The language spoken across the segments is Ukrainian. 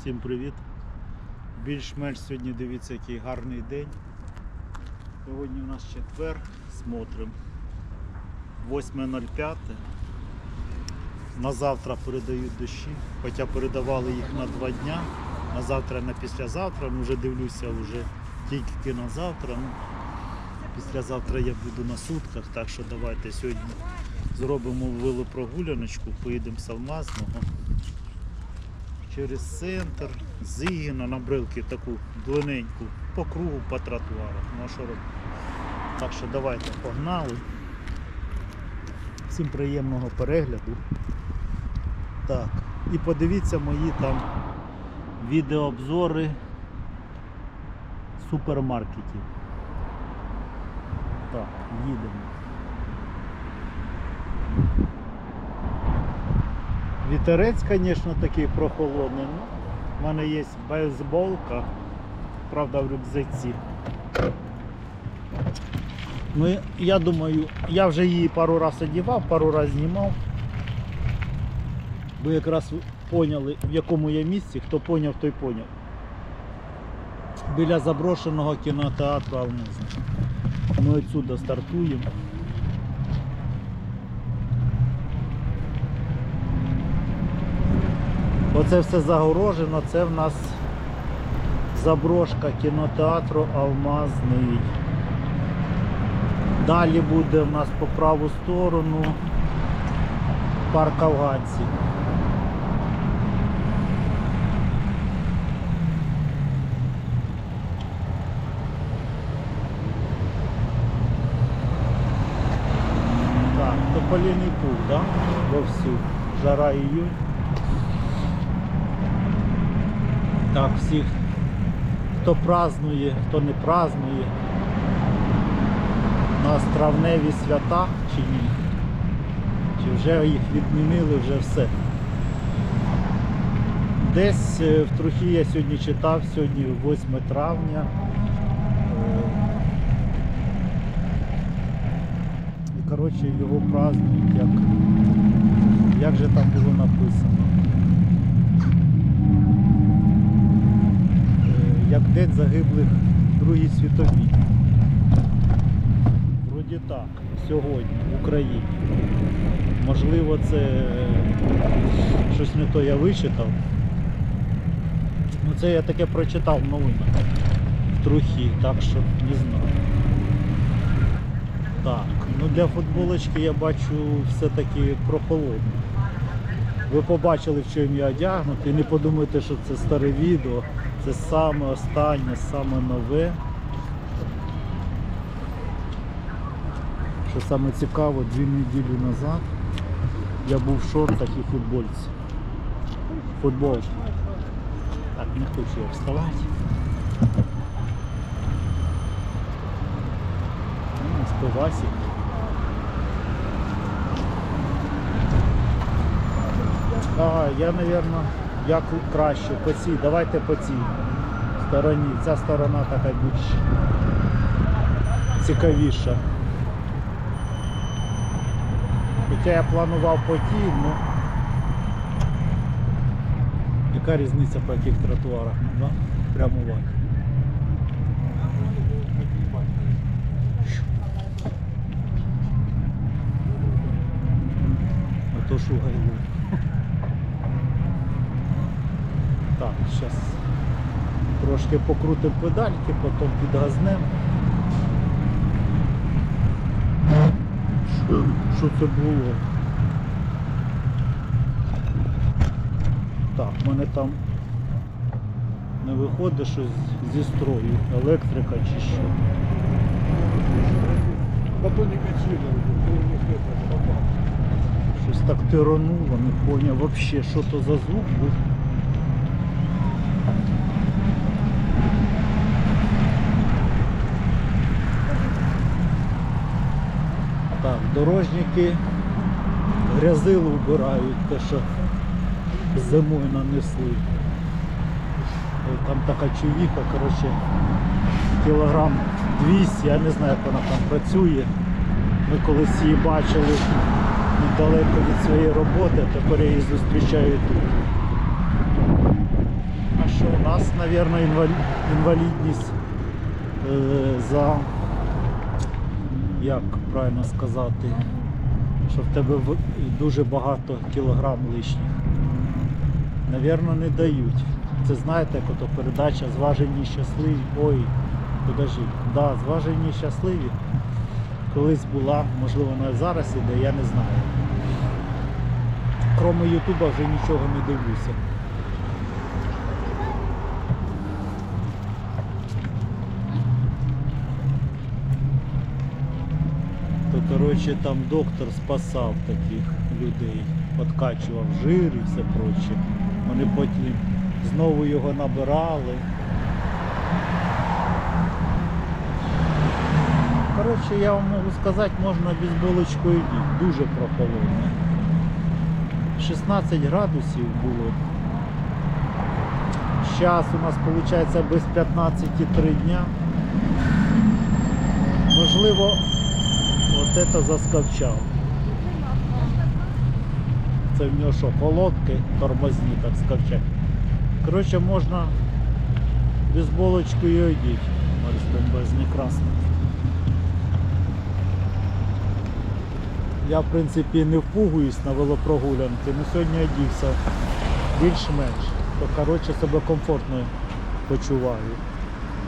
Всім привіт. Більш-менш сьогодні дивіться, який гарний день. Сьогодні у нас четвер, смотрим. 8.05. На завтра передають дощі, хоча передавали їх на два дня. На завтра, на післязавтра. Ну, вже дивлюся вже тільки на завтра. Ну, післязавтра я буду на сутках, так що давайте сьогодні зробимо велопрогуляночку, поїдемо з Алмазного через центр, з Ігіна на брилки таку длинненьку, по кругу, по тротуарах. Ну а що робити? Так що давайте погнали. Всім приємного перегляду. Так, і подивіться мої там відеообзори супермаркетів. Так, їдемо. Вітерець, звісно, такий прохолодний. Ну, в мене є бейсболка, правда, в рюкзаці. Ну, я думаю, я вже її пару разів одягав, пару разів знімав. Ви якраз поняли, в якому я місці, хто поняв, той поняв. Біля заброшеного кінотеатру Алмазна. Ми отсюда стартуємо. Оце все загорожено, це в нас заброшка кінотеатру Алмазний. Далі буде в нас по праву сторону парк афганців. Так, Тополіний пух, да? Вовсю. Жара іюнь. Так, всіх, хто празднує, хто не празднує. У нас травневі свята чи ні? Чи вже їх відмінили, вже все. Десь е, в Трухі я сьогодні читав, сьогодні 8 травня. Е, І коротше його празднують, як, як же там було написано. День загиблих Другій світовій. Вроді так, сьогодні в Україні. Можливо, це е, щось не то я вичитав. Ну це я таке прочитав в новинах. В трухі, так що не знаю. Так, ну для футболочки я бачу все-таки прохолодно. Ви побачили, в чому я одягнутий. Не подумайте, що це старе відео. Це саме останнє, саме нове. Що саме цікаво, дві неділі назад я був в шортах і футбольці. Футболці. Так, не хочу я вставати. Ну, А, я, напевно, як краще по цій. Давайте по цій стороні. Ця сторона така більш цікавіша. Хоча я планував по тій, ну яка різниця по яких тротуарах, да? прямувати. А то шугайло. Так, зараз трошки покрутимо педальки, потім підгазнемо. Що, що це було? Так, в мене там не виходить щось зі строю, електрика чи що. Щось так тирануло, не поняв вообще, що то за звук був. Так, дорожники грязило вбирають, те, що зимою нанесли. Там така чувіха, коротше, кілограм 200, я не знаю, як вона там працює. Ми колись її бачили недалеко від своєї роботи, тепер я її зустрічаю тут. раз, мабуть, інвалідність е, за, як правильно сказати, що в тебе дуже багато кілограм лишніх. Навірно, не дають. Це знаєте, як ото передача зважені щасливі. Ой, подожди, да, зважені щасливі. Колись була, можливо, навіть зараз іде, я не знаю. Кроме Ютуба вже нічого не дивлюся. Коротше там доктор спасав таких людей, откачував жир і все проче. Вони потім знову його набирали. Коротше, я вам можу сказати, можна без булочкою йти. Дуже прохолодно. 16 градусів було. Зараз у нас виходить без 15,3 дня. Можливо, от це заскавчав. Це в нього що, колодки тормозні, так скавчать. Коротше, можна без булочкою одіти. Ось бомбезний красний. Я в принципі не впугуюсь на велопрогулянки, але сьогодні одівся більш-менш. То коротше себе комфортно почуваю.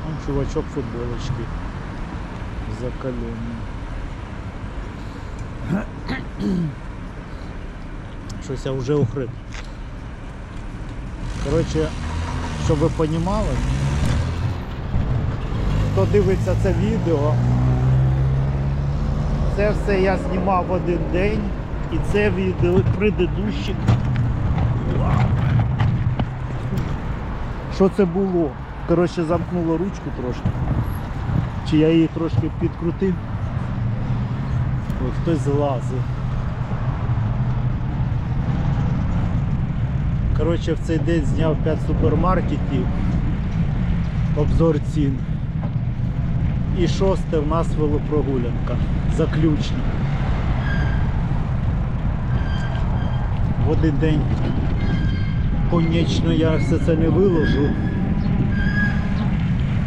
Вон чувачок в футболочці закалені. Щось я вже охрип. Коротше, щоб ви розуміли, хто дивиться це відео, це все я знімав в один день і це відео предыдущих. Що це було? Коротше, замкнуло ручку трошки. Чи я її трошки підкрутив? Ой, хтось злазив. Коротше, в цей день зняв 5 супермаркетів. Обзор цін. І шосте в нас велопрогулянка. Заключна. В один день, конечно, я все це не виложу.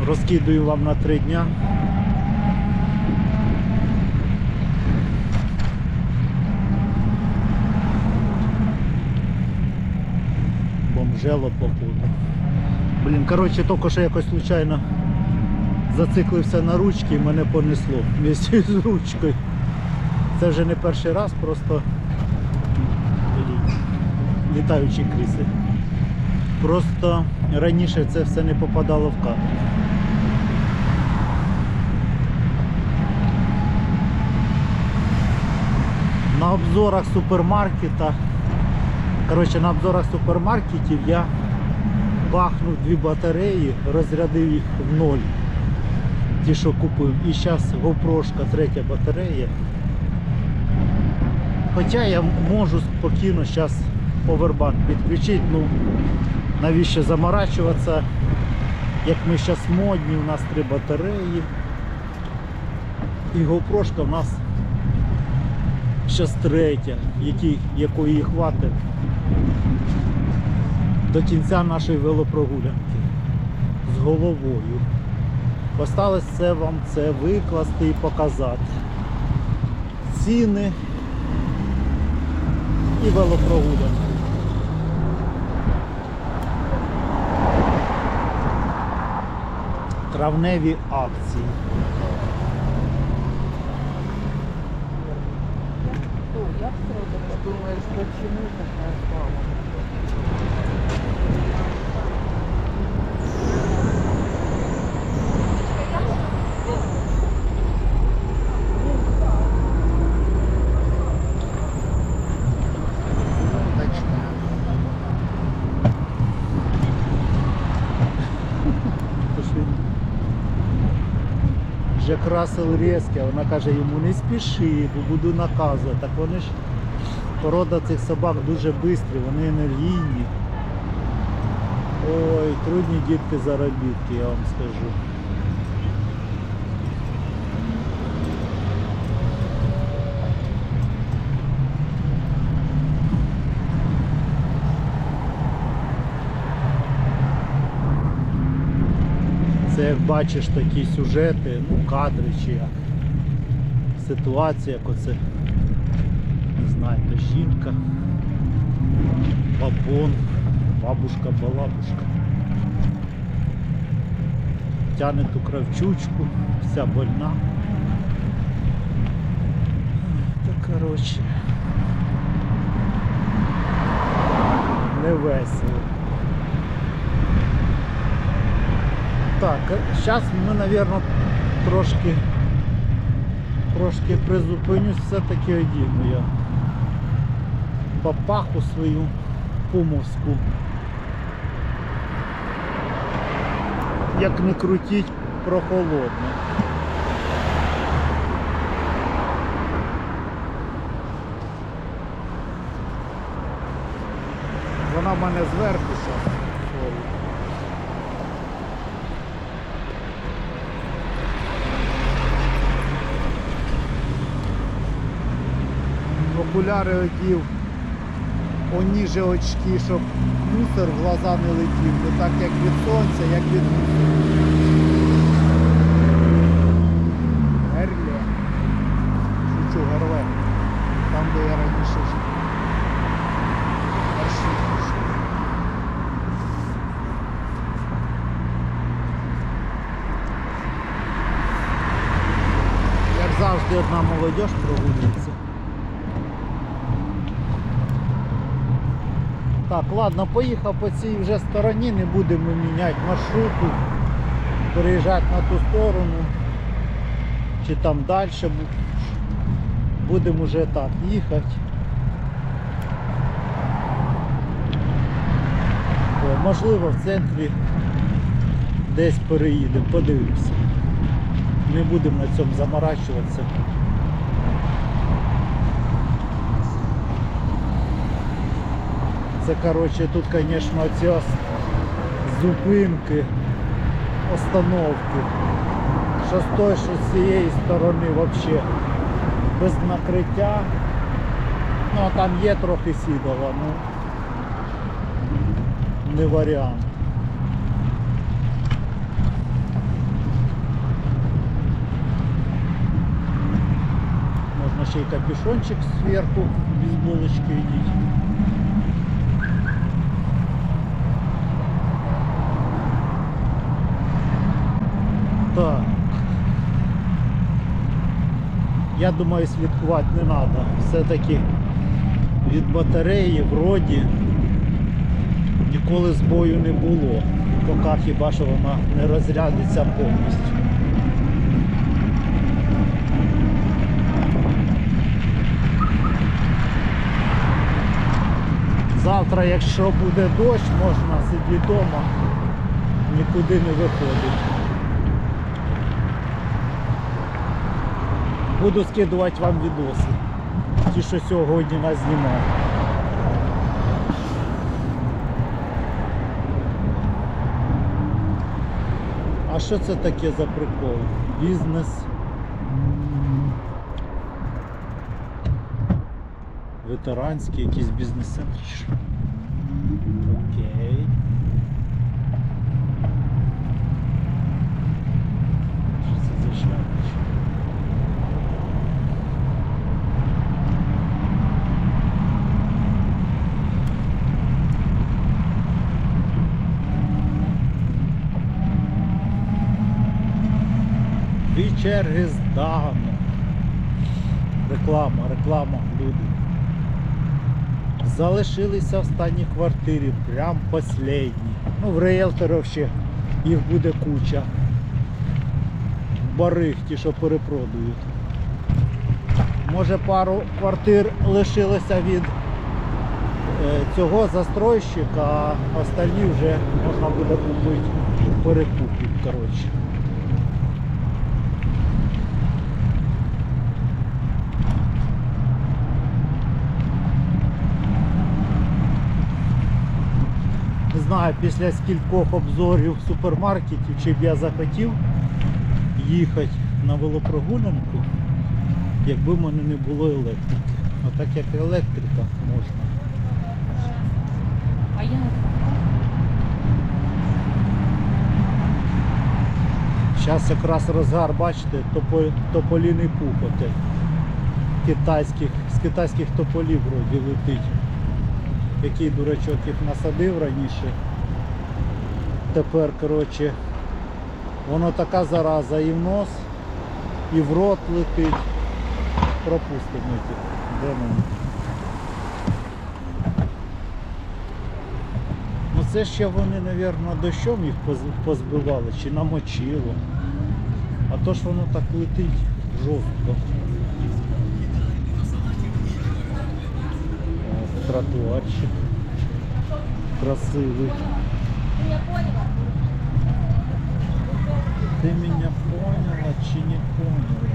Розкидаю вам на три дня. Бомжело походу. Блін, коротше, тільки що якось случайно зациклився на ручки і мене понесло вместе з ручкою. Це вже не перший раз, просто літаючі кріси. Просто раніше це все не попадало в кадр. На обзорах супермаркета, коротше, на обзорах супермаркетів я бахнув дві батареї, розрядив їх в ноль. Ті, що купив. І зараз GoPro, третя батарея. Хоча я можу спокійно зараз повербанк підключити, ну навіщо заморачуватися, як ми зараз модні, у нас три батареї. І GoPro в нас зараз третя, якої їй хватить до кінця нашої велопрогулянки з головою. Осталось це вам це викласти і показати. Ціни і велопрогулянки. Травневі акції. Думаешь, почему такая слава? Вже красив різке, вона каже, йому не спіши, бо буду наказувати. Так вони ж порода цих собак дуже швидкі, вони енергійні. Ой, трудні дітки заробітки, я вам скажу. Це як бачиш такі сюжети, ну, кадри чи як. Ситуація, як оце. Не знаю, то жінка, бабон, бабушка, балабушка. Тяне ту кравчучку, вся больна. Та коротше. Не весело. Так, зараз ми, мабуть, трошки трошки призупинюсь, все-таки одіну я папаху свою пумовську. Як не крутіть, прохолодно. Вона в мене зверху зараз. Окуляри одів, оніже очки, щоб мусор в глаза не летів, не так як від сонця, як від мусору. Герле. Шучу, герле. Там, де я раніше жив. Як завжди одна молодь прогулюється. Так, ладно, поїхав по цій вже стороні, не будемо міняти маршруту, переїжджати на ту сторону, чи там далі будемо вже так їхати. Можливо в центрі десь переїдемо, подивимося. Не будемо на цьому заморачуватися. Це коротше тут, звісно, ці зупинки, остановки. Що з тої, що з цієї сторони взагалі без накриття. Ну а там є трохи сідала, ну не варіант. Можна ще й капюшончик зверху, без булочки йдіть. Так. Я думаю, слідкувати не треба. Все-таки від батареї вроді ніколи збою не було. Поки хіба що вона не розрядиться повністю. Завтра, якщо буде дощ, можна сидіти вдома, нікуди не виходити. Буду скидувати вам відоси. Ті, що сьогодні нас знімав. А що це таке за прикол? Бізнес. Ветеранський якийсь бізнес-центр. Окей. Що це за шляпочка? Черги здано. Реклама, реклама, люди. Залишилися в останній квартирі, прям последні. Ну, в риелторів ще їх буде куча. Бариг ті, що перепродають. Може пару квартир лишилося від е, цього застройщика, а остальні вже можна буде купити перекупів, коротше. Не знаю, після скількох обзорів супермаркетів, чи б я захотів їхати на велопрогулянку, якби в мене не було електрики. А так як електрика можна. А я Зараз якраз розгар, бачите, тополіний пух отей. Китайських, з китайських тополів вроді летить. Який дурачок їх насадив раніше. Тепер, коротше, воно така зараза і в нос, і в рот летить. Пропустимо їх. Де мені? Ну це ще вони, мабуть, дощом їх позбивали чи намочило. А то ж воно так летить жорстко. О, Тротуарчик. Красивий. Ты меня поняла чи не поняла?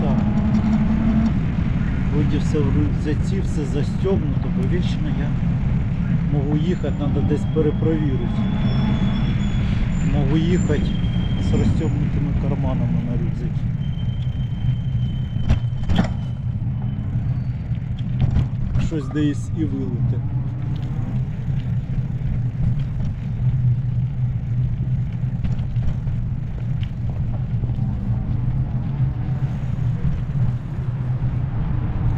Так. Вроде все в рюкзаці, все застегнуто, бо вічно я можу їхати, треба десь перепровірити. Можу їхати з розстегнутими карманами на рюкзакі. Щось десь і вилите.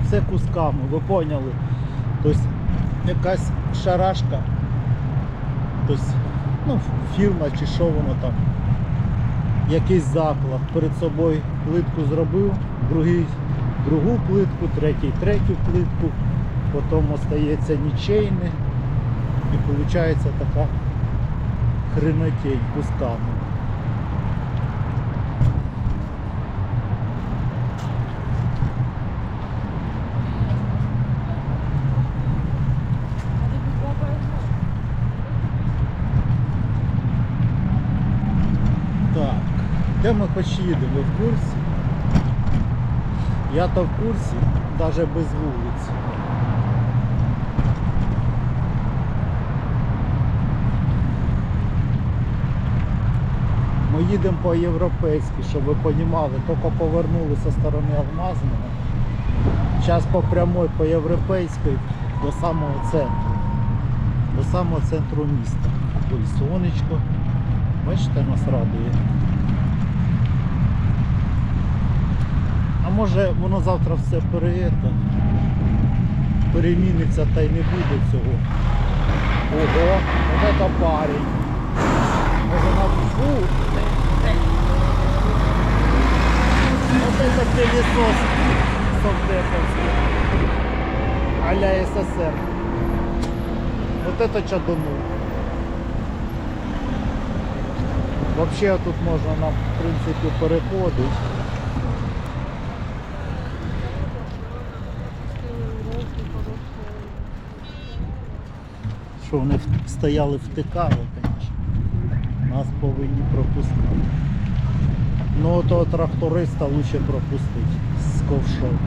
Все кусками, ви поняли? Тобто якась шарашка, тобто, ну, фірма чи що воно там, якийсь заклад перед собою плитку зробив, другий другу плитку, третій третю плитку, потім остається нічейне і виходить така хренотень кусками. Так, де ми хоч їдемо, ви в курсі? Я то в курсі, навіть без вулиці. Ми їдемо по європейськи, щоб ви розуміли, тільки повернули зі сторони Алмазного. Зараз по прямой по європейській до самого центру. До самого центру міста. Ой, сонечко. Бачите, нас радує. А може воно завтра все пере, переміниться та й не буде цього. Ого, вот это парень. Може на фу. Вот это пылесос совдеповский. А-ля СССР. Вот это чадунул. Вообще тут можна нам в принципі переходити. Що вони стояли, втикали, звісно. Нас повинні пропустити. Ну того тракториста лучше пропустити з ковшом.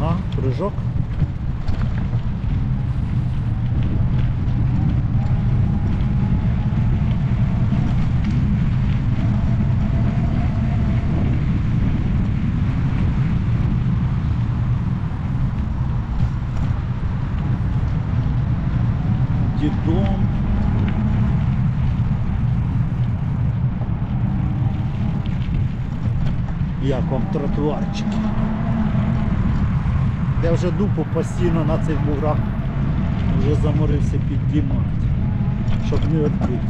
Ага, прыжок. Дідом. Як вам тротуарчики? Я вже дупу постійно на цих буграх вже заморився піддімати, щоб не відкрити.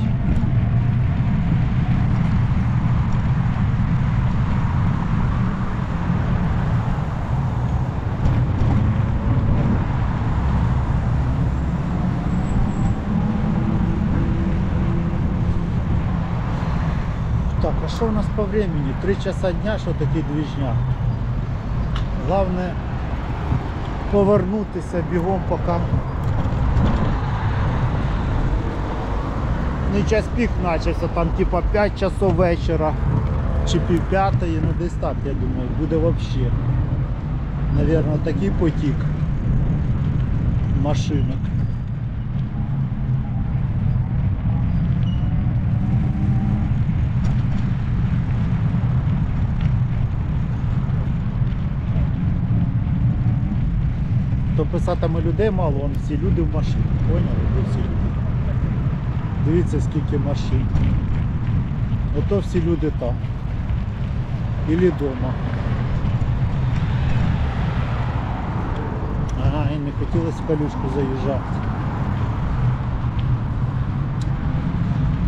Так, а що у нас по времени? Три часа дня, що такий двіжняк. Головне повернутися бігом поки. Не час пік почався, там типа 5 часов вечора чи пів п'ятої, ну десь так, я думаю, буде взагалі. Навірно, такий потік машинок. Писатиме людей мало, вон всі люди в машині. Поняли? Всі люди. Дивіться, скільки машин. Ото всі люди там. Ілі вдома. Ага, і не хотілося в калюшку заїжджати.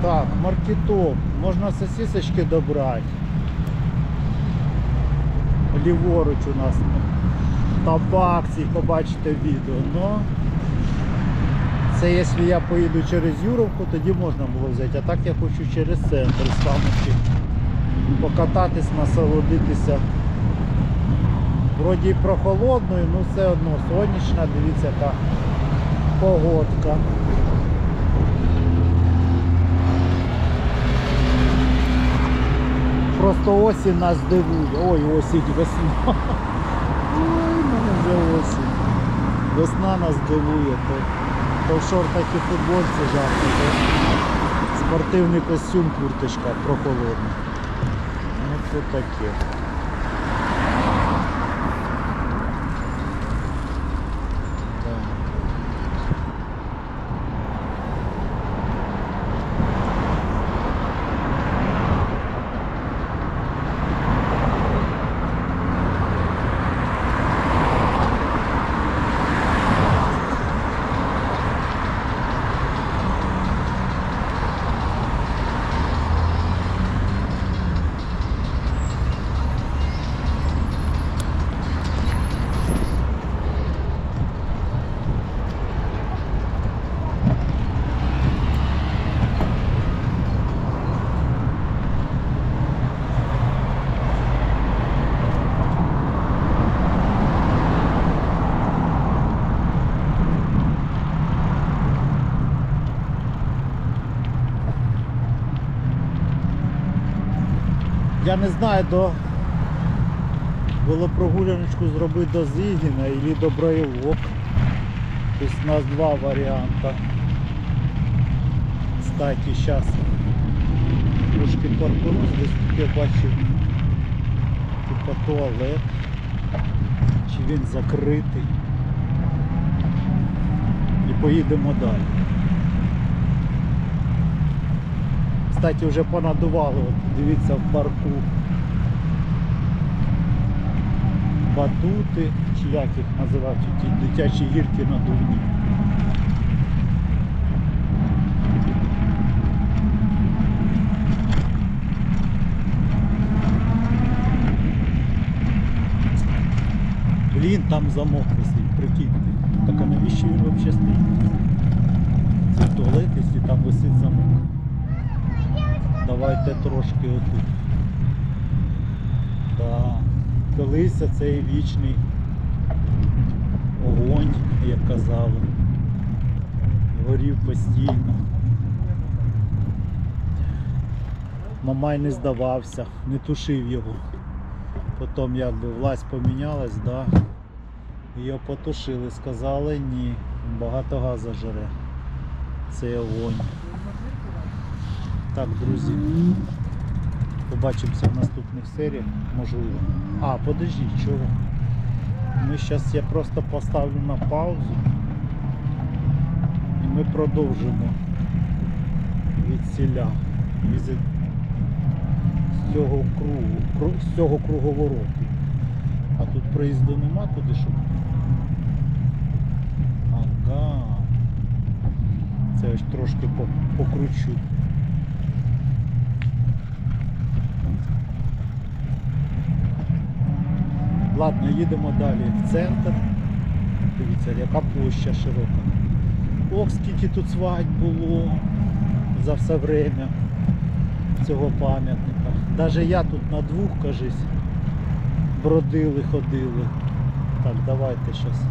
Так, маркетоп. Можна сосисочки добрати. Ліворуч у нас табак, цей побачите відео. Но це якщо я поїду через Юровку, тоді можна було взяти. А так я хочу через центр станучи. Покататись, насолодитися. Вроді і прохолодною, ну все одно сонячна, дивіться яка погодка. Просто осінь нас дивує. Ой, осінь, весна. Вже осінь. Весна нас дивує. То, то в шортах і футбольці жарко, то спортивний костюм, курточка прохолодна. Ну це таке. Я не знаю до велопрогуляночку зробити до Зігіна або до Браїлок. Тобто у нас два варіанти. Кстати, зараз трошки торкнусь, десь тут я бачив типа туалет. Чи він закритий. І поїдемо далі. Кстати, вже понадували, от дивіться в парку. Батути, чи як їх називають, ті дитячі гірки надувні. Блін, там замок висить, прикиньте. Так а навіщо він взагалі стоїть? Це туалет, якщо там висить замок. Давайте трошки отут. Да. Колись цей вічний огонь, як казали. Горів постійно. Мамай не здавався, не тушив його. Потім якби власть помінялась, да. Його потушили, сказали ні, багато газу жере. Цей огонь. Так, друзі. Побачимося в наступних серіях, можливо. А, подождіть, чого? Ми зараз я просто поставлю на паузу і ми продовжимо від селя. Візит з цього кругу, кру- з цього круговороту. А тут проїзду нема туди, щоб. Ага. Це ось трошки по- покручу. Ладно, їдемо далі в центр. Дивіться, яка площа широка. Ох, скільки тут свадьб було за все время цього пам'ятника. Навіть я тут на двох, кажись, бродили, ходили. Так, давайте зараз.